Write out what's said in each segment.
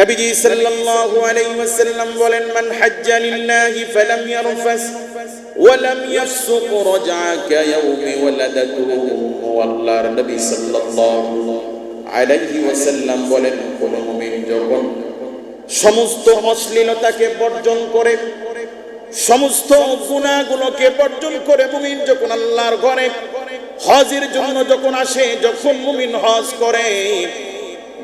নবীজি সাল্লাল্লাহু আলাইহি ওয়াসাল্লাম বলেন, মান হাজ্জা লিল্লাহি ফালাম ইয়ারফাস ওয়ালাম ইয়াফসুক রাজা কায়াউমি ওয়ালাদাতুহু আল্লাহর নবী সাল্লাল্লাহু আলাইহি ওয়াসাল্লাম বলেন, কোন মুমিন যখন সমস্ত অশ্লীলতাকে বর্জন করে, সমস্ত গুণাগুলোকে বর্জন করে মুমিন যখন আল্লাহর ঘরে, হজের জন্য যখন আসে, যখন মুমিন হজ করে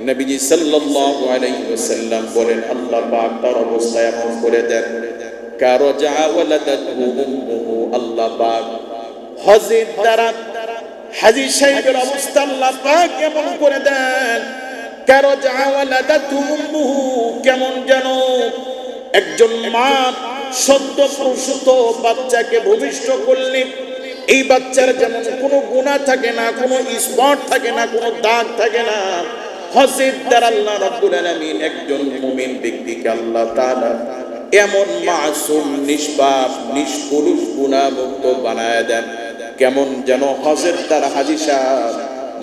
নবীজি সাল্লাল্লাহু আলাইহি ওয়াসাল্লাম বলেন, আল্লাহ পাক তার অবস্থা এমন করে দেন, কারও যা ওয়ালাদাতহু উম্মুহু, আল্লাহ পাক হজের দ্বারা হাজি সাহেবের অবস্থা আল্লাহ পাক এমন করে দেন, কারও যা ওয়ালাদাতহু উম্মুহু কেমন যেন একজন মা সদ্য প্রসূত বাচ্চাকে ভূমিষ্ঠ করলে, এই বাচ্চার যেমন কোনো গুণা থাকে না, কোনো স্পট থাকে না, কোনো দাগ থাকে না হজের দ্বারা আল্লাহ রাব্বুল আলামিন একজন মুমিন ব্যক্তিকে আল্লাহ তাআলা এমন মাসুম, নিষ্পাপ নিষ্কুলুষ গুণামুক্ত বানায় দেন। কেমন যেন হজের দ্বারা হাজি সাহেব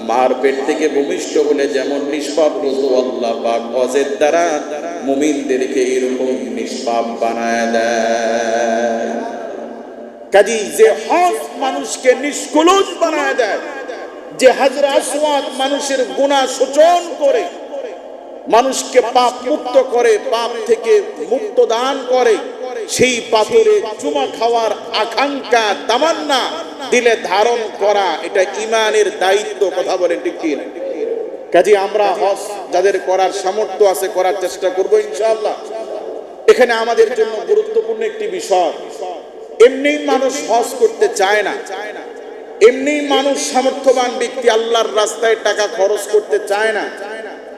মার পেট থেকে ভূমিষ্ঠ হলে যেমন নিষ্পাপ হতো আল্লাহ পাক হজের দ্বারা মুমিনদেরকে এরকম নিষ্পাপ বানায় দেয়। কাজী যে হজ মানুষকে নিষ্কুলুষ বানায় দেয় যে হাজরা আসওয়াদ মানুষের গুণা শোচন করে, মানুষকে পাপ মুক্ত করে, পাপ থেকে মুক্ত দান করে, সেই পাথরে চুমা খাওয়ার আকাঙ্ক্ষা, তামান্না দিলে ধারণ করা, এটা ইমানের দায়িত্ব, কথা বলেন ঠিক কি না কাজে আমরা হজ যাদের করার সামর্থ্য আছে, করার চেষ্টা করব ইনশাআল্লাহ। এখানে আমাদের জন্য গুরুত্বপূর্ণ একটি বিষয়। এমনি মানুষ হস করতে চায় না। এমনি মানুষ সামর্থ্যবান ব্যক্তি আল্লাহর রাস্তায় টাকা খরচ করতে চায় না।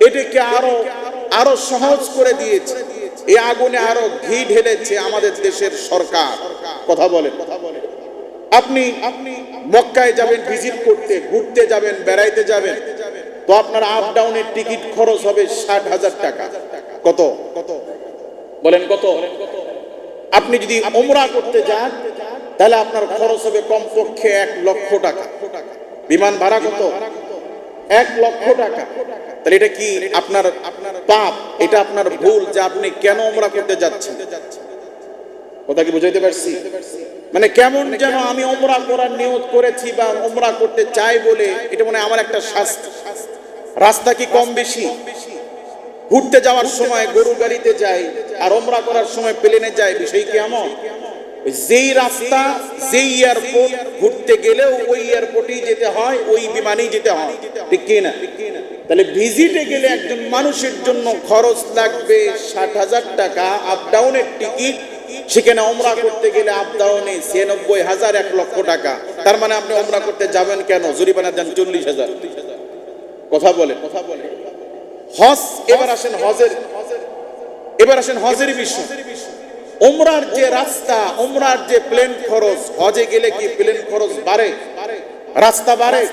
এটাকে আরও আরও সহজ করে দিয়েছে। এই আগুনে আরও ঘি ঢেলেছে আমাদের দেশের সরকার। কথা বলেন। আপনি আপনি মক্কায় যাবেন ভিজিট করতে ঘুরতে যাবেন বেড়াইতে যাবেন তো আপনার আপ ডাউনের টিকিট খরচ হবে ষাট হাজার টাকা। কত? কত? বলেন কত? আপনি যদি ওমরা করতে যান তাহলে আপনার খরচ হবে কমপক্ষে এক লক্ষ টাকা। বিমান ভাড়া কত? এক লক্ষ টাকা। তাহলে এটা কি আপনার আপনার পাপ? এটা আপনার ভুল যে আপনি কেন ওমরা করতে যাচ্ছেন কথা কি বুঝাইতে পারছি? মানে কেমন যেন আমি ওমরা করার নিয়ত করেছি বা ওমরা করতে চাই বলে এটা মনে আমার একটা শাস্তি। রাস্তা কি কম বেশি? ঘুরতে যাওয়ার সময় গরু গাড়িতে যাই আর ওমরা করার সময় প্লেনে যাই, বিষয় কি এমন? যেই রাস্তা, যেই এয়ারপোর্ট ঘুরতে গেলেও ওই এয়ারপোর্টেই যেতে হয়, ওই বিমানেই যেতে হয়। ঠিক তাহলে ভিজিটে গেলে একজন মানুষের জন্য খরচ লাগবে ষাট হাজার টাকা। আপ ডাউনের টিকিট সেখানে ওমরা করতে গেলে আপ ডাউনে ছিয়ানব্বই হাজার, এক লক্ষ টাকা। তার মানে আপনি ওমরা করতে যাবেন কেন? জরিমানা দেন চল্লিশ হাজার। কথা বলে কথা বলে। হজ, এবার আসেন হজের এবার আসেন হজের বিষয়। ওমরার যে রাস্তা ওমরার যে প্লেন খরচ, হজে গেলে কি প্লেন খরচ বাড়ে? রাস্তা বাড়ে।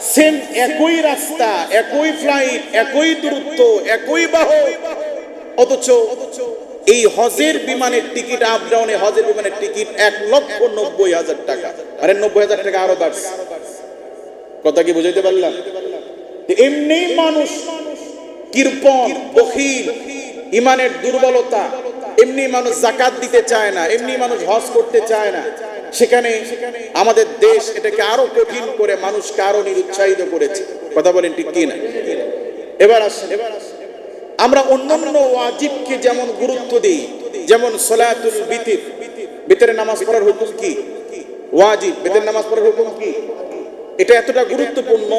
সেম একই রাস্তা, একই ফ্লাইট একই দূরত্ব, একই বাহ। অথচ এই হজের বিমানের টিকিট আপ ডাউনে হজের বিমানের টিকিট এক লক্ষ নব্বই হাজার টাকা। আরে, নব্বই হাজার টাকা আরও বাড়ছে। কথা কি বুঝাইতে পারলাম? এমনি মানুষ কৃপণ, বখিল, ইমানের দুর্বলতা এমনি মানুষ জাকাত দিতে চায় না, এমনি মানুষ হজ করতে চায় না। সেখানে আমাদের দেশ এটাকে আরও কঠিন করে মানুষকে আরও নিরুৎসাহিত করেছে। কথা বলেন ঠিক কি না? এবার আসেন। এবার আমরা অন্যান্য ওয়াজিবকে যেমন গুরুত্ব দিই, যেমন সলাতুল বিতির, বিতরে নামাজ পড়ার হুকুম কি? ওয়াজিব, বেতের নামাজ পড়ার হুকুম কি? এটা এতটা গুরুত্বপূর্ণ।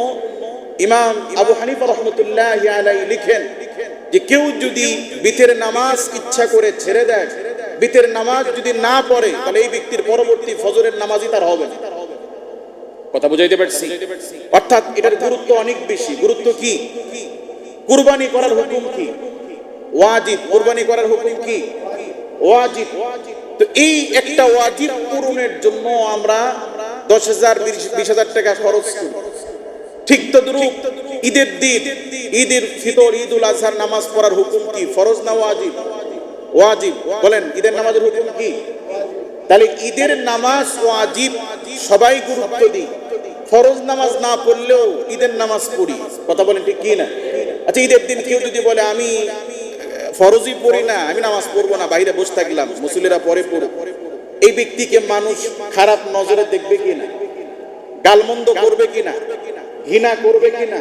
ইমাম আবু হানিফা রহমতুল্লাহ আলাই লিখেন যে কেউ যদি বিতের নামাজ ইচ্ছা করে ছেড়ে দেয়, বিতের নামাজ যদি না পড়ে, তাহলে এই ব্যক্তির পরবর্তী ফজরের নামাজই তার হবে। কথা বুঝাইতে পারছি? অর্থাৎ এটার গুরুত্ব অনেক বেশি। গুরুত্ব কি? কুরবানি করার হুকুম কি? ওয়াজিব। কুরবানি করার হুকুম কি? ওয়াজিব। তো এই একটা ওয়াজিব পূরণের জন্য আমরা দশ হাজার, বিশ হাজার টাকা খরচ করি। ঠিক তো দ্রুপ ঈদের দিন, ঈদের ফিতর ঈদ উল আজহার নামাজ পড়ার হুকুম কি? ফরজ না ওয়াজিব? ওয়াজিব। বলেন, ঈদের নামাজের হুকুম কি? তাহলে ঈদের নামাজ ওয়াজিব সবাই গুরুত্ব দিই। ফরজ নামাজ না পড়লেও ঈদের নামাজ পড়ি। কথা বলেন ঠিক কি না? আচ্ছা ঈদের দিন কেউ যদি বলে, আমি ফরজই পড়ি না, আমি নামাজ পড়ব না, বাইরে বসে থাকলাম মুসলিরা পরে পড়ো এই ব্যক্তিকে মানুষ খারাপ নজরে দেখবে কিনা গালমন্দ করবে কিনা ঘৃণা করবে কিনা?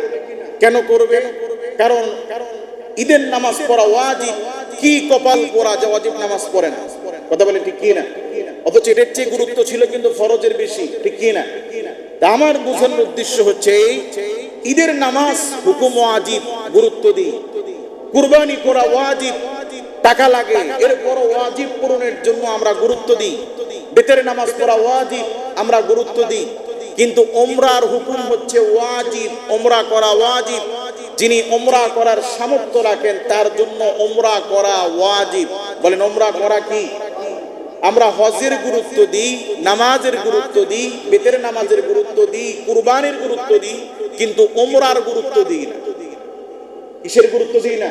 কেন করবে? কারণ ঈদের নামাজ পড়া ওয়াজিব। কি কপাল পড়া যে ওয়াজিব নামাজ পড়ে না? কথা বলে ঠিক কি না অথচ এটার চেয়ে গুরুত্ব ছিল কিন্তু ফরজের বেশি, ঠিক কি না আমার বোঝানোর উদ্দেশ্য হচ্ছে এই, ঈদের নামাজ হুকুম ওয়াজিব, গুরুত্ব দিই। কুরবানি করা ওয়াজিব, টাকা লাগে এরপর ওয়াজিব পূরণের জন্য আমরা গুরুত্ব দিই। বেতের নামাজ পড়া ওয়াজিব, আমরা গুরুত্ব দিই। কিন্তু ওমরার হুকুম হচ্ছে ওয়াজিব, ওমরা করা ওয়াজিব। যিনি ওমরা করার সামর্থ্য রাখেন, তার জন্য ওমরা করা ওয়াজিব। বলেন, ওমরা করা কি? আমরা হজের গুরুত্ব দিই, নামাজের গুরুত্ব দিই, বেতের নামাজের গুরুত্ব দিই, কুরবানির গুরুত্ব দিই, কিন্তু ওমরার গুরুত্ব দিই না। কিসের গুরুত্ব দিই না?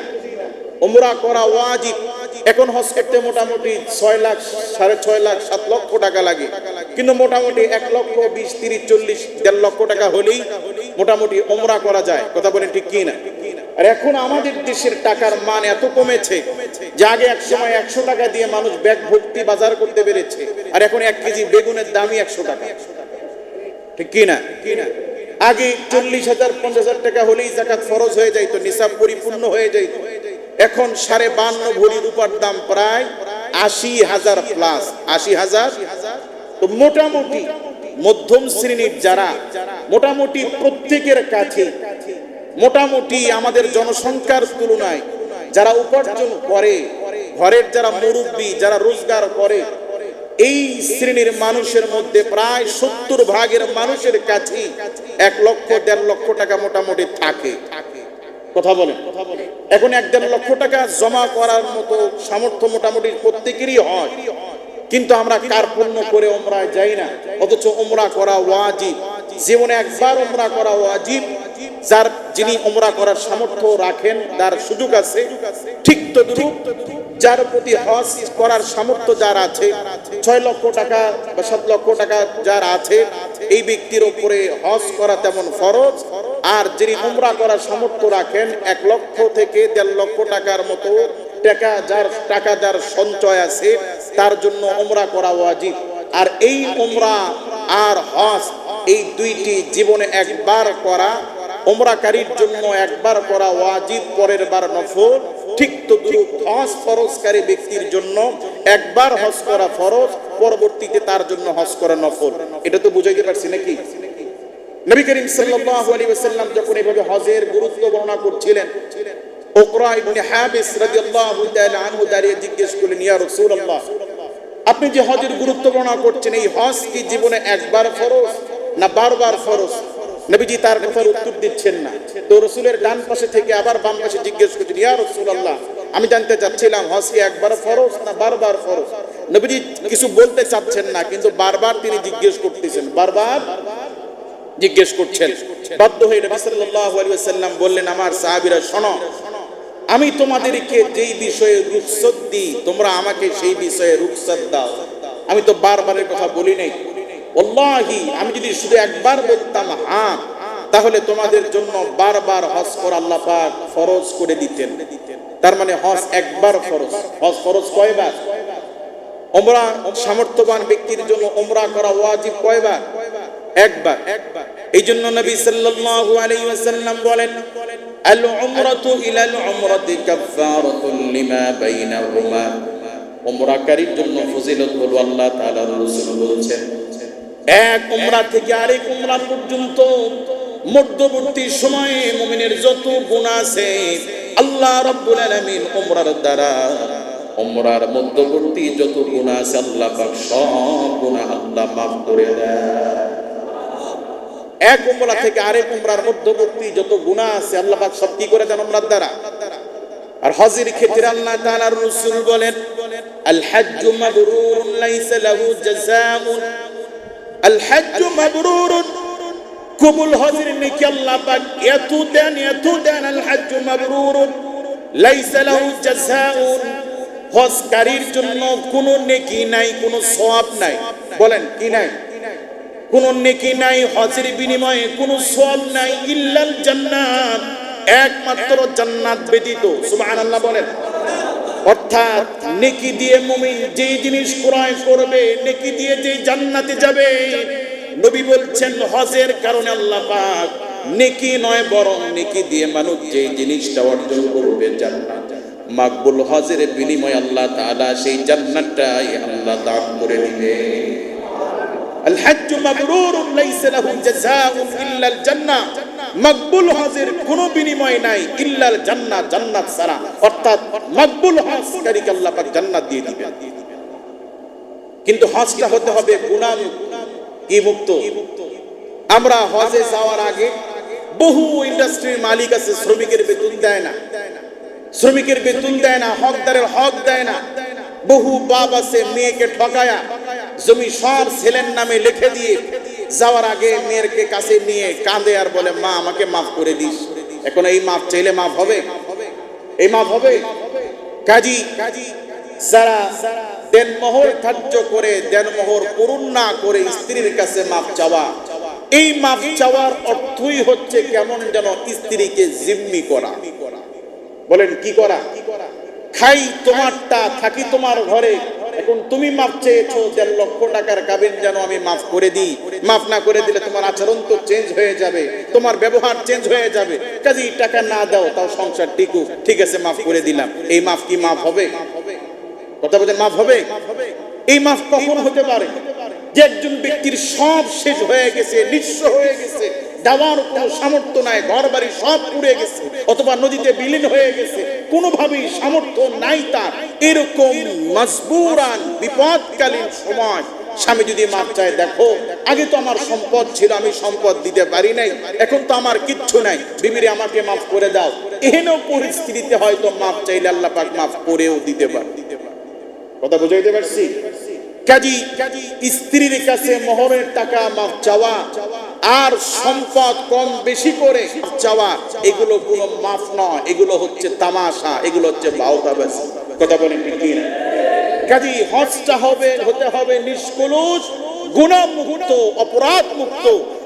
ওমরা করা ওয়াজিব। এখন হজ করতে মোটামুটি ছয় লাখ, সাড়ে ছয় লাখ, সাত লক্ষ টাকা লাগে। কিন্তু মোটামুটি এক লক্ষ বিশ, তিরিশ, চল্লিশ, দেড় লক্ষ টাকা হলেই মোটামুটি ওমরা করা যায়। কথা বলেন ঠিক কি না? আর এখন আমাদের দেশের টাকার মান এত কমেছে যে আগে এক সময় একশো টাকা দিয়ে মানুষ ব্যাগ ভর্তি বাজার করতে পেরেছে। আর এখন এক কেজি বেগুনের দামই একশো টাকা। ঠিক কি না কি না? আগে চল্লিশ হাজার, পঞ্চাশ হাজার টাকা হলেই জাকাত ফরজ হয়ে যাইতো, নিসাব পরিপূর্ণ হয়ে যাইতো। এখন সাড়ে বান্ন ভরি রূপার দাম প্রায় আশি হাজার প্লাস আশি হাজার? তো মোটামুটি মধ্যম শ্রেণির যারা, মোটামুটি প্রত্যেকের কাছে, মোটামুটি আমাদের জনসংখ্যার তুলনায় যারা উপার্জন করে, ঘরের যারা মুরব্বী, যারা রোজগার করে, এই শ্রেণির মানুষের মধ্যে প্রায় সত্তর ভাগের মানুষের কাছে এক লক্ষ, দেড় লক্ষ টাকা মোটামুটি থাকে। কথা বলেন এখন এক দেড় লক্ষ টাকা জমা করার মতো সামর্থ্য মোটামুটি প্রত্যেকেরই হয়। কিন্তু আমরা কার্পণ্য করে ওমরায় যাই না। অথচ ওমরা করা ওয়াজিব। জীবনে একবার ওমরা করা ওয়াজিব। যার যিনি ওমরা করার সামর্থ্য রাখেন, তার সুযোগ আছে। ঠিক তদ্রুপ যার প্রতি হজ করার সামর্থ্য যার আছে, ছয় লক্ষ টাকা বা সাত লক্ষ টাকা যার আছে, এই ব্যক্তির উপরে হজ করা তেমন ফরজ। আর যিনি উমরা করার সামর্থ্য রাখেন, এক লক্ষ থেকে দেড় লক্ষ টাকার মতো টাকা যার টাকা যার সঞ্চয় আছে, তার জন্য উমরা করা ওয়াজিব। আর এই উমরা আর হজ, এই দুইটি জীবনে একবার করা, উমরাকারীর জন্য একবার করা ওয়াজিব, পরের বার নফল। ঠিক তো হজ ফরজকারী ব্যক্তির জন্য একবার হজ করা ফরজ, পরবর্তীতে তার জন্য হজ করা নফল। এটা তো বুঝাইতে পারছি নাকি? নবী করিম সাল্লাল্লাহু আলাইহি ওয়াসাল্লাম যখন এভাবে হজের গুরুত্ব বর্ণনা করছিলেন ওকরা ইবনে হাবিস রাদিয়াল্লাহু তাআলা আনহু দাঁড়িয়ে জিজ্ঞেস করলেন, ইয়া রাসূলুল্লাহ, আপনি যে হজের গুরুত্ব বর্ণনা করছেন, এই হজ কি জীবনে একবার ফরজ না বারবার ফরজ? নবীজি তার কথার উত্তর দিচ্ছেন না। তো রসুলের ডান পাশে থেকে আবার বাম পাশে জিজ্ঞেস করছেন, ইয়া রাসূলুল্লাহ, আমি জানতে চাচ্ছিলাম, হজ কি একবার ফরজ না বারবার ফরজ? নবীজি কিছু বলতে চাচ্ছেন না, কিন্তু বারবার তিনি জিজ্ঞেস করতেছেন, বারবার জিজ্ঞেস করছেন। বাধ্য হয়ে নবী সাল্লাল্লাহু আলাইহি ওয়াসাল্লাম বললেন আমার সাহাবীরা শোনো আমি তোমাদেরকে যেই বিষয়ে রুখসত দিই তোমরা আমাকে সেই বিষয়ে রুখসত দাও। আমি তো বারবারের কথা বলি নাই। ওল্লাহি আমি যদি শুধু একবার বলতাম হ্যাঁ তাহলে তোমাদের জন্য বারবার হজ করা আল্লাহ পাক ফরজ করে দিতেন। তার মানে হজ একবার ফরজ। হজ ফরজ কয়বার? ওমরা সামর্থ্যবান ব্যক্তির জন্য ওমরা করা ওয়াজিব কয়বার? একবার। এই জন্য নবী সাল্লাল্লাহু আলাইহি ওয়াসাল্লাম বলেন আল উমরাতু ইলাল উমরাতি কাফফারাতুল লিমা বাইনাহুমা। উমরাকারীর জন্য ফজিলত হলো আল্লাহ তাআলার রাসূল বলেছেন, এক উমরা থেকে আরেক উমরা পর্যন্ত মধ্যবর্তী সময়ে মুমিনের যত গুনাহ আছে, আল্লাহ রাব্বুল আলামিন উমরার দ্বারা, উমরার মধ্যবর্তী যত গুনাহ আছে, আল্লাহ পাক সব গুনাহ আল্লাহ মাফ করে দেয় এক উমরা থেকে আরেক উমরার মধ্যবর্তী যত গুনাহ আছে, আল্লাহ সব কি করে উমরার দ্বারা? আর হজের ক্ষেত্রে আল্লাহ তাআলার রাসূল বলেন, আল হাজ্জু মাবরুরুন লাইসা লাহু জাযাউন। আল হাজ্জু কবুল হজের নেকি আল্লাহ পাক, এত দেন এত দেন আল হাজ্জু মাবরুরুন, লাইসা লাহু জাযাউন। হজকারীর জন্য কোনো নেকি নাই, কোনো সওয়াব নাই। বলেন, কি নাই? কোন নেকি নাই, হজের বিনিময়ে কোনো সওয়াব নাই, ইল্লাল জান্নাত, একমাত্র জান্নাত ব্যতীত, সুবহানাল্লাহ বলেন। অর্থাৎ নেকি দিয়ে মুমিন যেই জিনিস ক্রয় করবে, নেকি দিয়ে যেই জান্নাতে যাবে, নবী বলছেন, হজের কারণে আল্লাহ পাক নেকি নয়, বরং নেকি দিয়ে মানুষ যেই জিনিসটা অর্জন করবে জান্নাত। মাকবুল হজের বিনিময়ে আল্লাহ তাআলা সেই জান্নাতটাই আল্লাহ দান করে দিবে। হজ্জ মাবরুরুন লাইসা লাহু জাযাউন ইল্লাল জান্নাহ। মকবুল হজের কোনো বিনিময় নাই, ইল্লাল জান্নাত জান্নাত ছাড়া। অর্থাৎ মকবুল হজকারীকে আল্লাহ পাক জান্নাত দিয়ে দিবেন। কিন্তু হজটা হতে হবে গুনাহ কি মুক্ত। আমরা হজে যাওয়ার আগে বহু ইন্ডাস্ট্রির মালিক আছে, শ্রমিকের বেতন দেয় না। শ্রমিকের বেতন দেয় না, হকদারের হক দেয় না। বহু বাপ আছে, মেয়েকে ঠকায়া জমি সব ছেলের নামে লিখে দিয়ে যাওয়ার আগে মেয়েরকে কাছে নিয়ে কাঁদে আর বলে, মা, আমাকে মাফ করে দিস। এখন এই মাফ চাইলে মাফ হবে। এই মাফ হবে। কাজী কাজী যারা দেনমোহর ধার্য করে, দেনমোহর পূরণ না করে স্ত্রীর কাছে মাফ চাওয়া, এই মাফ চাওয়ার অর্থই হচ্ছে কেমন যেন স্ত্রীকে জিম্মি করা। বলেন, কি করা? খাই তোমারটা, থাকি তোমার ঘরে। এখন তুমি মাফ চেয়েছো দেড় লক্ষ টাকার কাবিন যেন আমি মাফ করে দিই। মাফ না করে দিলে তোমার আচরণ তো চেঞ্জ হয়ে যাবে, তোমার ব্যবহার চেঞ্জ হয়ে যাবে। কাজেই টাকা না দাও, তাও সংসার টিকু ঠিক আছে, মাফ করে দিলাম। এই মাফ কি মাফ হবে? কথা বলছেন, মাফ হবে? এই মাফ কখন হতে পারে? যে একজন ব্যক্তির সব শেষ হয়ে গেছে, নিঃস্ব হয়ে গেছে। দেওয়ার কোনো সামর্থ্য নাই ঘর বাড়ি সব পুড়ে গেছে, অথবা নদীতে বিলীন হয়ে গেছে, কোনোভাবেই সামর্থ্য নাই তার। এরকম মজবুরান, বিপদকালীন সময়। স্বামী যদি মাপ চায়, দেখো, আগে তো আমার সম্পদ ছিল, আমি সম্পদ দিতে পারি নাই, এখন তো আমার কিচ্ছু নাই। বিবিরে আমাকে মাফ করে দাও। এহেন পরিস্থিতিতে হয়তো মাপ চাইলে আল্লাহ পাক মাফ করেও দিতে পারে। কথা বুঝাইতে পারছি? কাজী স্ত্রীর কাছে মোহরের টাকা মাফ চাওয়া আর সম্পদ কম বেশি করে চাওয়া, এগুলো কোনো মাফ নয়, এগুলো হচ্ছে তামাশা, এগুলো হচ্ছে বাউতাবাস কথা বলেন কি কাজী হজটা হবে, হতে হবে নিষ্কলুষ, গুণমুক্ত অপরাধ মুক্ত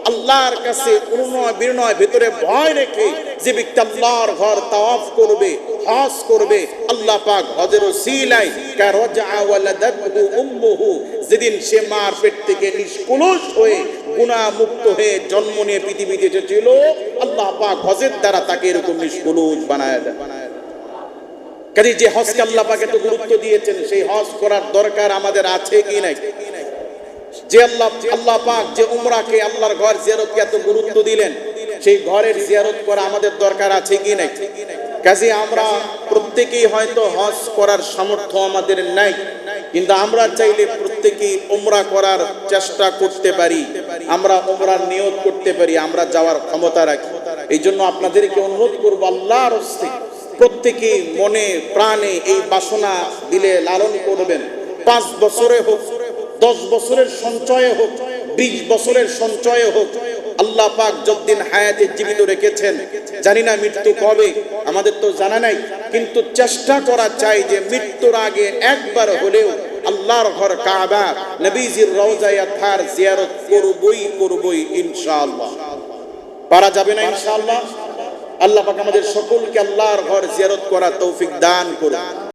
আল্লাহর কাছে অনুনয় বিনয় ভিতরে ভয় রেখে যে ব্যক্তি আল্লাহর ঘর তাওয়াফ করবে, হজ করবে, আল্লাহ পাক হজের সিলাই কারজা ওয়ালাদাতহু উম্মুহু, যেদিন সে মার পেট থেকে নিষ্কলুষ হয়ে গুনাহ মুক্ত হয়ে জন্ম নিয়ে পৃথিবীতে এসেছিল, আল্লাহ পাক হজের দ্বারা তাকে এরকম নিষ্কলুষ বানায় দেয় কাজে যে হজকে আল্লাহ পাক এত গুরুত্ব দিয়েছেন, সেই হজ করার দরকার আমাদের আছে কি নাই? যে আল্লাহ আল্লাহ পাক যে উমরাকে আল্লাহর ঘর জিয়ারতকে এত গুরুত্ব দিলেন, সেই ঘরের জিয়ারত করা আমাদের দরকার আছে কি নাই? কাজে আমরা প্রত্যেকেই হয়তো হজ করার সামর্থ্য আমাদের নাই, কিন্তু আমরা চাইলে প্রত্যেকেই উমরা করার চেষ্টা করতে পারি। আমরা উমরার নিয়ত করতে পারি, আমরা যাওয়ার ক্ষমতা রাখি। এই জন্য আপনাদেরকে অনুরোধ করব আল্লাহর প্রত্যেকে মনে প্রাণে এই বাসনা দিলে লালন করবেন। পাঁচ বছরে হোক, দশ বছরের সঞ্চয়ে হোক, বিশ বছরের সঞ্চয়ে হোক, আল্লাহ পাক যতদিন হায়াতে জীবিত রেখেছেন, জানি না মৃত্যু কবে, আমাদের তো জানা নাই, কিন্তু চেষ্টা করা চাই যে মৃত্যুর আগে একবার হলেও আল্লাহর ঘর কাবা, নবীজির রওজায় থার জিয়ারত করবই করবই ইনশাআল্লাহ। পারা যাবে না ইনশাআল্লাহ? আল্লাহ পাক আমাদের সকলকে আল্লাহর ঘর জিয়ারত করা তৌফিক দান করুন